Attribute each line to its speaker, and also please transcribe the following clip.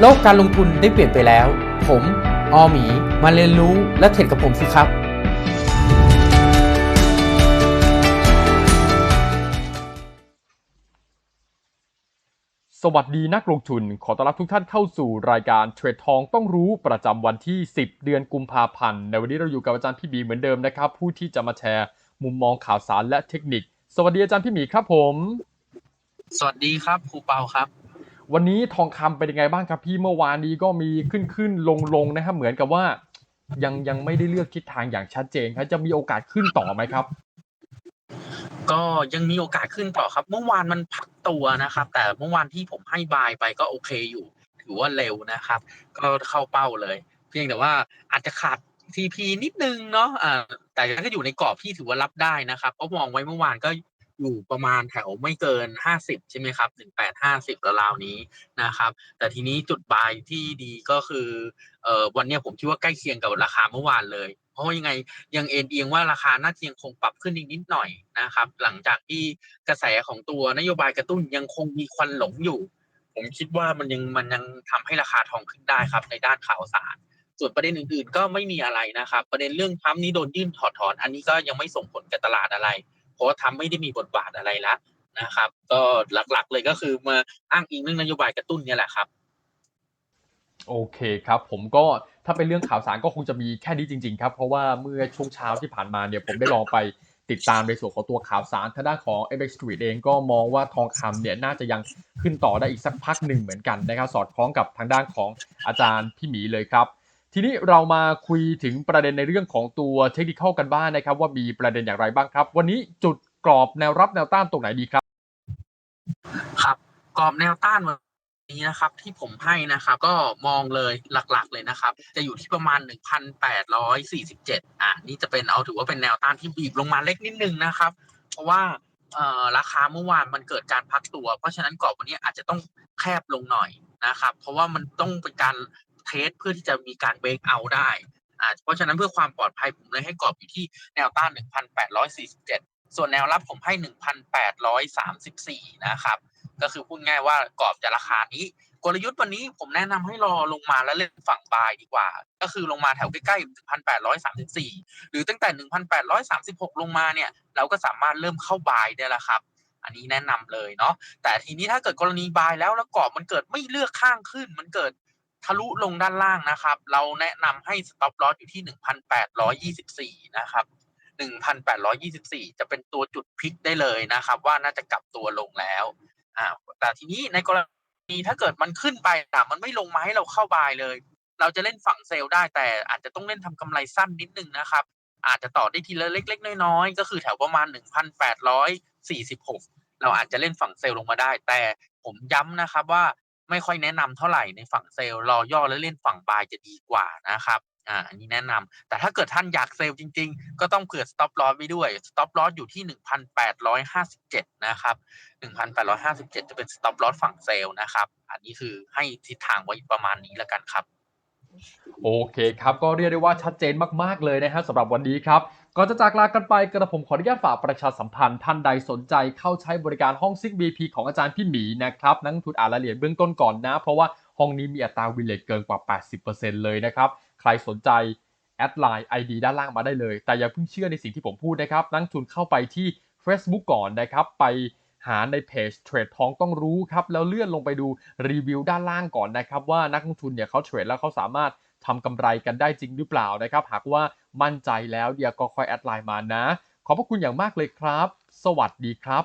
Speaker 1: โลกการลงทุนได้เปลี่ยนไปแล้ว ผมออหมี มาเรียนรู้และเทรดกับผมสิครับ
Speaker 2: สวัสดีนักลงทุน ขอต้อนรับทุกท่านเข้าสู่รายการเทรดทองต้องรู้ประจำวันที่ 10 เดือนกุมภาพันธ์ ในวันนี้เราอยู่กับอาจารย์พี่บีเหมือนเดิมนะครับ ผู้ที่จะมาแชร์ มุมมองข่าวสารและเทคนิค สวัสดีอาจารย์พี่หมีครับผม
Speaker 3: สวัสดีครับครูเปาครับ
Speaker 2: วันนี้ทองคำเป็นยังไงบ้างครับพี่เมื่อวานนี้ก็มีขึ้นขึ้นลงลงนะครับเหมือนกับว่ายังยังไม่ได้เลือกทิศทางอย่างชัดเจนครับจะมีโอกาสขึ้นต่อไหมครับ
Speaker 3: ก็ยังมีโอกาสขึ้นต่อครับ เมื่อวานมันพักตัวนะครับ แต่เมื่อวานที่ผมให้บายไปก็โอเคอยู่ ถือว่าเร็วนะครับ ก็เข้าเป้าเลย เพียงแต่ว่าอาจจะขาด TP นิดนึงเนาะแต่ก็อยู่ในกรอบที่ถือว่ารับได้นะครับเพราะมองไว้เมื่อวานก็ อยู่ประมาณแถวไม่เกิน 50 ใช่ไหมครับ 18 50ราวนี้นะครับ แต่ทีนี้จุดบายที่ดีก็คือเอ่อวันนี้ผมคิดว่าใกล้เคียงกับราคาเมื่อวานเลย เพราะยังไงยังเอ็นเอียงว่าราคาน่าจะยังคงปรับขึ้นอีกนิดหน่อยนะครับ หลังจากที่กระแสของตัวนโยบายกระตุ้นยังคงมีควันหลงอยู่ ผมคิดว่ามันยังมันยังทำให้ราคาทองขึ้นได้ครับในด้านข่าวสารส่วนประเด็นอื่นๆ ก็ไม่มีอะไรนะครับ ประเด็นเรื่องทรัมป์นี้โดนยื่นถอดถอน อันนี้ก็ยังไม่ส่งผลกับตลาดอะไร เพราะว่าทรัมป์ไม่ได้มีบทบาทอะไรแล้วนะครับ ก็หลักๆเลยก็คือมาอ้างอิงเรื่องนโยบายกระตุ้นเนี่ยแหละครับ
Speaker 2: โอเคครับ ผมก็ถ้าเป็นเรื่องข่าวสารก็คงจะมีแค่นี้จริง ๆ ครับ เพราะว่าเมื่อช่วงเช้าที่ผ่านมาเนี่ยผมได้ลองไปติดตามในส่วนของตัวข่าวสารทางด้านของ FX Street เองก็มองว่าทองคำเนี่ยน่าจะยังขึ้นต่อได้อีกสักพักหนึ่งเหมือนกันนะครับ สอดคล้องกับทางด้านของอาจารย์พี่หมีเลยครับ ทีนี้เรามาคุยถึงประเด็นในเรื่องของตัวเทคนิคกันบ้างนะครับ ว่ามีประเด็นอย่างไรบ้างครับ วันนี้จุดกรอบแนวรับแนวต้านตรงไหนดีครับ
Speaker 3: ครับกรอบแนวต้านวันนี้นะครับ ที่ผมให้นะครับก็มองเลยหลักๆเลยนะครับ จะอยู่ที่ประมาณ 1,847 อ่านี่จะเป็นเอาถือว่าเป็นแนวต้านที่บีบลงมาเล็กนิดนึงนะครับ เพราะว่าราคาเมื่อวานมันเกิดการพักตัว เพราะฉะนั้นกรอบวันนี้อาจจะต้องแคบลงหน่อยนะครับ เพราะว่ามันต้องเป็นการ เทสเพื่อที่จะมีการเบรกเอาได้อ่าเพราะฉะนั้นเพื่อความปลอดภัยผมเลยให้กรอบอยู่ที่แนวต้าน 1,847 ส่วนแนวรับผมให้ 1,834 นะครับ ก็คือพูดง่ายว่ากรอบจะราคานี้ กลยุทธ์วันนี้ผมแนะนำให้รอลงมาแล้วเล่นฝั่งบายดีกว่า ก็คือลงมาแถวใกล้ๆ 1,834 หรือตั้งแต่ 1,836 ลงมาเนี่ย เราก็สามารถเริ่มเข้าบายได้แล้วครับอันนี้แนะนำเลยเนาะแต่ทีนี้ถ้าเกิดกรณีบายแล้วแล้วกรอบมันเกิดไม่เลือกข้างขึ้น มันเกิด ทะลุลงด้านล่างนะครับ เราแนะนำให้ stop loss อยู่ที่ 1,824 นะครับ1,824 จะเป็นตัวจุดพลิกได้เลยนะครับ ว่าน่าจะกลับตัวลงแล้วอ่าแต่ทีนี้ในกรณีถ้าเกิดมันขึ้นไปแต่มันไม่ลงมาให้เราเข้าบายเลย เราจะเล่นฝั่งเซลล์ได้แต่อาจจะต้องเล่นทำกำไรสั้นนิดนึงนะครับ อาจจะต่อได้ทีละเล็ก ๆ น้อยๆก็คือแถวประมาณ 1,846 เราอาจจะเล่นฝั่งเซลล์ลงมาได้ แต่ผมย้ำนะครับว่า ไม่ค่อยแนะนำเท่าไหร่ในฝั่งเซลล์รอย่อแล้วเล่นฝั่งบายจะดีกว่านะครับอ่าอันนี้แนะนำแต่ถ้าเกิดท่านอยากเซลล์จริง ๆ ก็ต้องเผื่อ stop loss ไว้ด้วย stop loss อยู่ที่ 1,857 นะครับ 1,857 จะเป็น stop loss ฝั่งเซลล์นะครับ อันนี้คือให้ทิศทางไว้ประมาณนี้แล้วกันครับ
Speaker 2: โอเคครับ ก็เรียกได้ว่าชัดเจนมากๆเลยนะฮะสำหรับวันนี้ครับ ก่อนจะจากลากันไปกระผมขออนุญาตฝากประชาสัมพันธ์ท่านใดสนใจเข้าใช้บริการห้องซิก BP ของอาจารย์พี่หมีนะครับนักลงทุนอ่านรายละเอียดเบื้องต้นก่อนนะ เพราะว่าห้องนี้มีอัตราวินเลทเกินกว่า 80%เลยนะครับ ใครสนใจแอดไลน์ ID ด้านล่างมาได้เลย แต่อย่าเพิ่งเชื่อในสิ่งที่ผมพูดนะครับนักลงทุนเข้าไปที่ Facebook ก่อนนะครับไปหาในเพจเทรดทองต้องรู้ครับแล้วเลื่อนลงไปดูรีวิวด้านล่างก่อนนะครับว่านักลงทุนเนี่ยเขาเทรดแล้วเขาสามารถ ทำกำไรกันได้จริงหรือเปล่านะครับ หากว่ามั่นใจแล้วเดี๋ยวก็ค่อยแอดไลน์มานะ ขอบพระคุณอย่างมากเลยครับ สวัสดีครับ